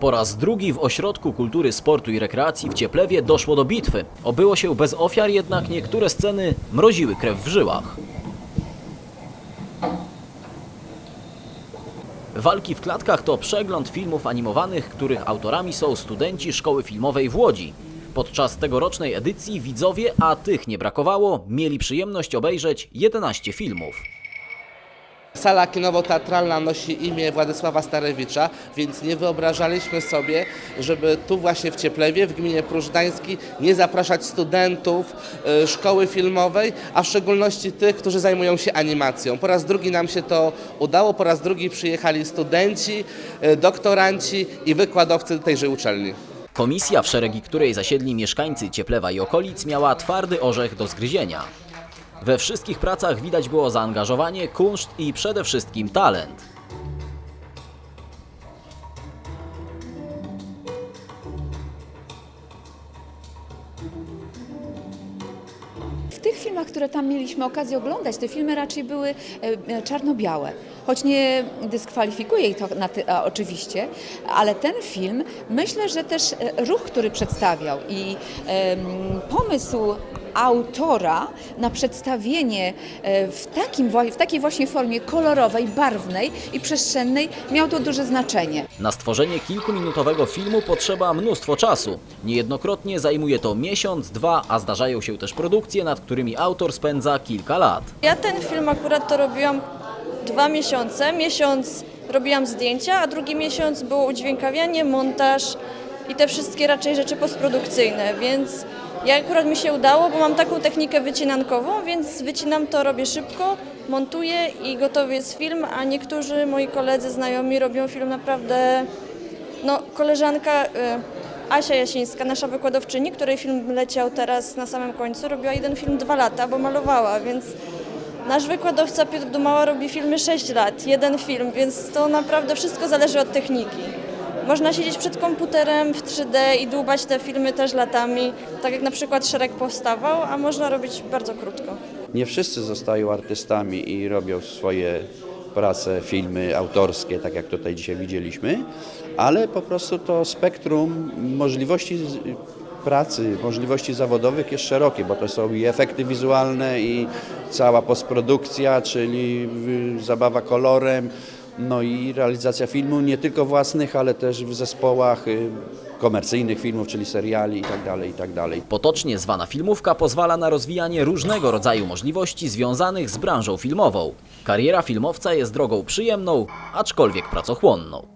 Po raz drugi w Ośrodku Kultury, Sportu i Rekreacji w Cieplewie doszło do bitwy. Obyło się bez ofiar, jednak niektóre sceny mroziły krew w żyłach. Walki w klatkach to przegląd filmów animowanych, których autorami są studenci Szkoły Filmowej w Łodzi. Podczas tegorocznej edycji widzowie, a tych nie brakowało, mieli przyjemność obejrzeć 11 filmów. Sala kinowo-teatralna nosi imię Władysława Starewicza, więc nie wyobrażaliśmy sobie, żeby tu właśnie w Cieplewie, w gminie Prużdański, nie zapraszać studentów y, szkoły filmowej, a w szczególności tych, którzy zajmują się animacją. Po raz drugi nam się to udało, po raz drugi przyjechali studenci, y, doktoranci i wykładowcy tejże uczelni. Komisja, w szeregi której zasiedli mieszkańcy Cieplewa i okolic, miała twardy orzech do zgryzienia. We wszystkich pracach widać było zaangażowanie, kunszt i przede wszystkim talent. W tych filmach, które tam mieliśmy okazję oglądać, te filmy raczej były e, e, czarno-białe. Choć nie dyskwalifikuję ich to oczywiście, ale ten film myślę, że też e, ruch, który przedstawiał i pomysł autora na przedstawienie e, w, takim, w takiej właśnie formie kolorowej, barwnej i przestrzennej miał to duże znaczenie. Na stworzenie kilkuminutowego filmu potrzeba mnóstwo czasu. Niejednokrotnie zajmuje to miesiąc, dwa, a zdarzają się też produkcje, nad którymi autor spędza kilka lat. Ja ten film akurat to robiłam dwa miesiące. Miesiąc robiłam zdjęcia, a drugi miesiąc było udźwiękawianie, montaż i te wszystkie raczej rzeczy postprodukcyjne, więc ja akurat mi się udało, bo mam taką technikę wycinankową, więc wycinam to, robię szybko, montuję i gotowy jest film, a niektórzy moi koledzy, znajomi robią film naprawdę no, koleżanka y, Asia Jasińska, nasza wykładowczyni, której film leciał teraz na samym końcu, robiła jeden film dwa lata, bo malowała, więc nasz wykładowca Piotr Dumała robi filmy 6 lat, jeden film, więc to naprawdę wszystko zależy od techniki. Można siedzieć przed komputerem w 3D i dłubać te filmy też latami, tak jak na przykład Szereg powstawał, a można robić bardzo krótko. Nie wszyscy zostają artystami i robią swoje prace, filmy autorskie, tak jak tutaj dzisiaj widzieliśmy, ale po prostu to spektrum możliwości pracy, możliwości zawodowych jest szerokie, bo to są i efekty wizualne, i cała postprodukcja, czyli zabawa kolorem, no i realizacja filmu nie tylko własnych, ale też w zespołach y, komercyjnych filmów, czyli seriali itd., itd. Potocznie zwana filmówka pozwala na rozwijanie różnego rodzaju możliwości związanych z branżą filmową. Kariera filmowca jest drogą przyjemną, aczkolwiek pracochłonną.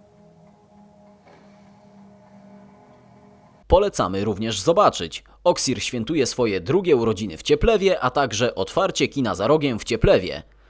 Polecamy również zobaczyć. Oksir świętuje swoje drugie urodziny w Cieplewie, a także otwarcie kina za rogiem w Cieplewie.